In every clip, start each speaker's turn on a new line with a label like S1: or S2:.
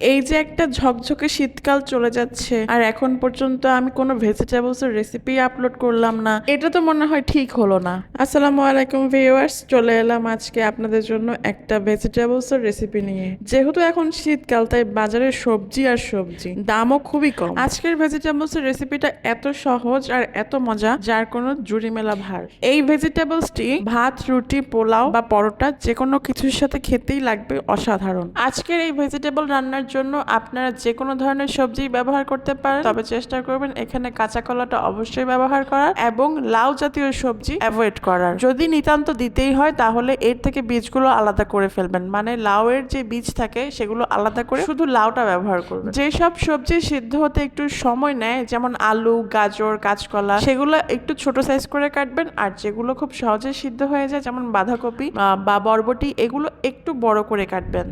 S1: এই যে একটা ঝকঝকে শীতকাল চলে যাচ্ছে, আর এখন পর্যন্ত আমি কোনো ভেজিটেবলস এর রেসিপি আপলোড করলাম না। এটা তো মনে হয় ঠিক হলো না। আসসালামু আলাইকুম ভিউয়ার্স চলে এলাম আজকে আপনাদের জন্য একটা ভেজিটেবলস এর রেসিপি নিয়ে। যেহেতু এখন শীতকাল, তাই বাজারে সবজি আর সবজি, দামও খুবই কম। আজকের ভেজিটেবলস এর রেসিপিটা এত সহজ আর এত মজা, যার কোনো জুড়ি মেলা ভার। এই ভেজিটেবলসটি ভাত, রুটি, পোলাও বা পরোটা যে কোনো কিছুর সাথে খেতেই লাগবে অসাধারণ। আজকের এই ভেজিটেবল রান্নার জন্য আপনারা যে কোনো ধরনের সবজি ব্যবহার করতে পারেন। তবে চেষ্টা করবেন এখানে কাঁচা কলাটা অবশ্যই ব্যবহার করার এবং লাউ জাতীয় সবজি অ্যাভয়েড করার। যদি নিতান্ত দিতেই হয়, তাহলে এর থেকে বীজগুলো আলাদা করে ফেলবেন। মানে লাউয়ের যে বীজ থাকে, সেগুলো আলাদা করে শুধু লাউটা ব্যবহার করবেন। যেসব সবজি সিদ্ধ হতে একটু সময় নেয়, যেমন আলু, গাজর, কাঁচকলা, সেগুলো একটু ছোট সাইজ করে কাটবেন। আর যেগুলো খুব সহজে সিদ্ধ হয়ে যায়, যেমন বাঁধাকপি বা বরবটি, এগুলো একটু বড় করে কাটবেন।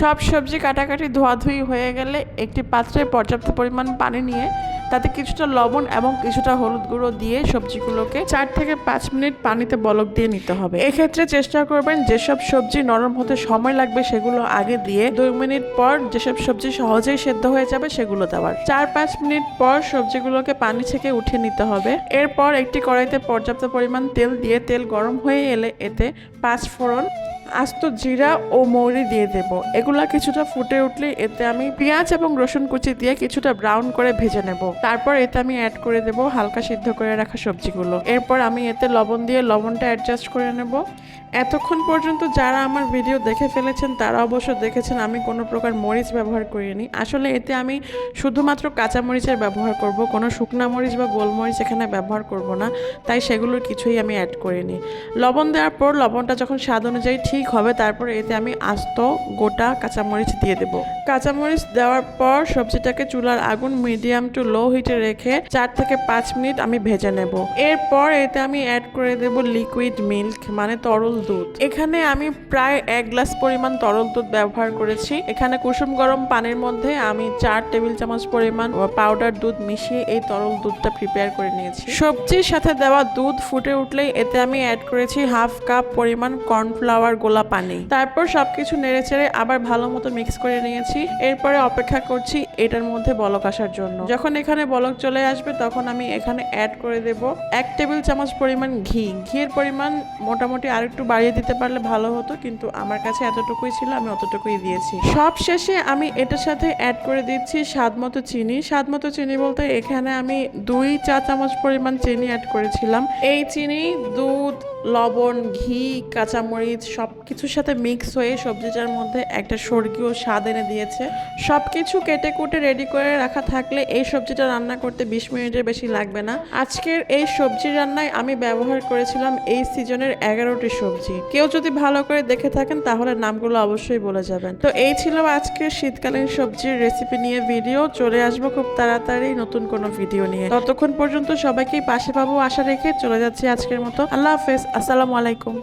S1: সব সবজি কাটাকাটি ধোয়াধুয়ি হয়ে গেলে একটি পাত্রে পর্যাপ্ত পরিমাণ পানি নিয়ে তাতে কিছুটা লবণ এবং কিছুটা হলুদ গুঁড়ো দিয়ে সবজিগুলোকে চার থেকে পাঁচ মিনিট পানিতে বলক দিয়ে নিতে হবে। এক্ষেত্রে চেষ্টা করবেন যেসব সবজি নরম হতে সময় লাগবে সেগুলো আগে দিয়ে দুই মিনিট পর যেসব সবজি সহজেই সেদ্ধ হয়ে যাবে সেগুলো দেওয়ার। চার পাঁচ মিনিট পর সবজিগুলোকে পানি থেকে উঠিয়ে নিতে হবে। এরপর একটি কড়াইতে পর্যাপ্ত পরিমাণ তেল দিয়ে তেল গরম হয়ে এলে এতে পাঁচ ফোড়ন আস্ত জিরা ও মৌরি দিয়ে দেব। এগুলা কিছুটা ফুটে উঠলে এতে আমি পেঁয়াজ এবং রসুন কুচি দিয়ে কিছুটা ব্রাউন করে ভেজে নেব। তারপর এতে আমি অ্যাড করে দেব হালকা সিদ্ধ করে রাখা সবজিগুলো। এরপর আমি এতে লবণ দিয়ে লবণটা অ্যাডজাস্ট করে নেব। এতক্ষণ পর্যন্ত যারা আমার ভিডিও দেখে ফেলেছেন, তারা অবশ্য দেখেছেন আমি কোনো প্রকার মরিচ ব্যবহার করিনি। আসলে এতে আমি শুধুমাত্র কাঁচা মরিচের ব্যবহার করব। কোনো শুকনা মরিচ বা গোলমরিচ এখানে ব্যবহার করব না। তাই সেগুলোর কিছুই আমি অ্যাড করিনি। লবণ দেওয়ার পর লবণটা যখন স্বাদ অনুযায়ী ঠিক হবে, তারপর এতে আমি আস্ত গোটা কাঁচামরিচ দিয়ে দেব। কাঁচামরিচ দেওয়ার পর সবজিটাকে চুলার আগুন মিডিয়াম টু লো হিটে রেখে চার থেকে পাঁচ মিনিট আমি ভেজে নেব। এরপর এতে আমি অ্যাড করে দেব লিকুইড মিল্ক মানে তরল দুধ। এখানে আমি প্রায় এক গ্লাস পরিমাণ তরল দুধ ব্যবহার করেছি। এখানে কুসুম গরম পানির মধ্যে আমি চার টেবিল চামচ পরিমাণ পাউডার দুধ মিশিয়ে এই তরল দুধটা প্রিপেয়ার করে নিয়েছি। সবজির সাথে দেওয়া দুধ ফুটে উঠলেই এতে আমি অ্যাড করেছি হাফ কাপ পরিমাণ কর্নফ্লাওয়ার গোলা পানি। তারপর সবকিছু নেড়ে চেড়ে আবার ভালো মতো মিক্স করে নিয়েছি। এরপরে অপেক্ষা করছি এটার মধ্যে বলক আসার জন্য। যখন এখানে বলক চলে আসবে, তখন আমি এখানে অ্যাড করে দেব এক টেবিল চামচ পরিমাণ ঘি। ঘিয়ের পরিমাণ মোটামুটি আর একটু বাড়িয়ে দিতে পারলে ভালো হতো, কিন্তু আমার কাছে এতটুকুই ছিল, আমি অতটুকুই দিয়েছি। সব শেষে আমি এটার সাথে অ্যাড করে দিচ্ছি স্বাদ মতো চিনি। স্বাদ মতো চিনি বলতে এখানে আমি দুই চা চামচ পরিমাণ চিনি অ্যাড করেছিলাম। এই চিনি, দুধ, লবণ, ঘি, কাঁচামরিচ সব কিছুর সাথে মিক্স হয়ে সবজিটার মধ্যে একটা স্বর্গীয় স্বাদ এনে দিয়েছে। সব কিছু কেটে কুটে রেডি করে রাখা থাকলে এই সবজিটা রান্না করতে বিশ মিনিটের বেশি লাগবে না। আজকের এই সবজি রান্নায় আমি ব্যবহার করেছিলাম এই সিজনের এগারোটি সবজি। কেউ যদি ভালো করে দেখে থাকেন, তাহলে নামগুলো অবশ্যই বলে যাবেন। তো এই ছিল আজকের শীতকালীন সবজির রেসিপি নিয়ে ভিডিও চলে আসব খুব তাড়াতাড়ি নতুন কোনো ভিডিও নিয়ে। ততক্ষণ পর্যন্ত সবাইকেই পাশে পাবো আশা রেখে চলে যাচ্ছি আজকের মতো। আল্লাহ হাফেজ। আসসালামু আলাইকুম।